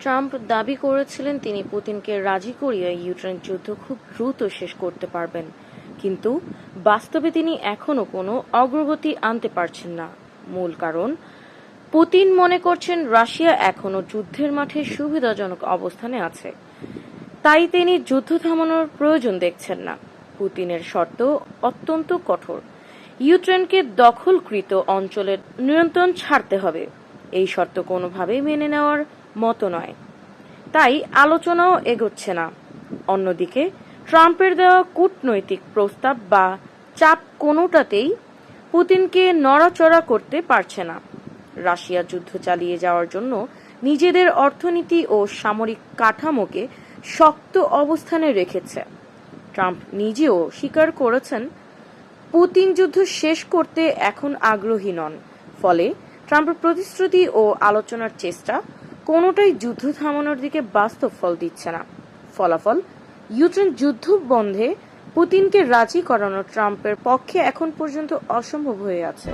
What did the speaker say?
Trump দাবি করেছিলেন তিনি পুতিনকে রাজি করিয়ে ইউক্রেন যুদ্ধ খুব দ্রুত শেষ করতে পারবেন। কিন্তু বাস্তবে তিনি এখনও কোনো অগ্রগতি আনতে পারছেন না। মূল কারণ, পুতিন মনে করছেন রাশিয়া এখনও যুদ্ধের মাঠে সুবিধাজনক অবস্থানে আছে। তাই তিনি যুদ্ধ থামানোর প্রয়োজন দেখছেন না। পুতিনের শর্ত অত্যন্ত কঠোর। ইউক্রেনকে দখলকৃত অঞ্চলের নিয়ন্ত্রণ ছাড়তে হবে। এই শর্ত কোনোভাবেই মেনে নেওয়ার মতো নয়। তাই আলোচনাও এগোচ্ছে না। অন্যদিকে, ট্রাম্পের দেওয়া কূটনৈতিক প্রস্তাব বা চাপ কোনোটাতেই পুতিনকে নড়াচড়া করতে পারছে না। রাশিয়া যুদ্ধ চালিয়ে যাওয়ার জন্য নিজেদের অর্থনীতি ও সামরিক কাঠামোকে শক্ত অবস্থানে রেখেছে। ট্রাম্প নিজেও স্বীকার করেছেন, পুতিন যুদ্ধ শেষ করতে এখন আগ্রহী নন। ফলে ট্রাম্পের প্রতিশ্রুতি ও আলোচনার চেষ্টা কোনোটাই যুদ্ধ থামানোর দিকে বাস্তব ফল দিচ্ছে না। ফলাফল, ইউক্রেন যুদ্ধ বন্ধে পুতিনকে রাজি করানো ট্রাম্পের পক্ষে এখন পর্যন্ত অসম্ভব হয়ে আছে।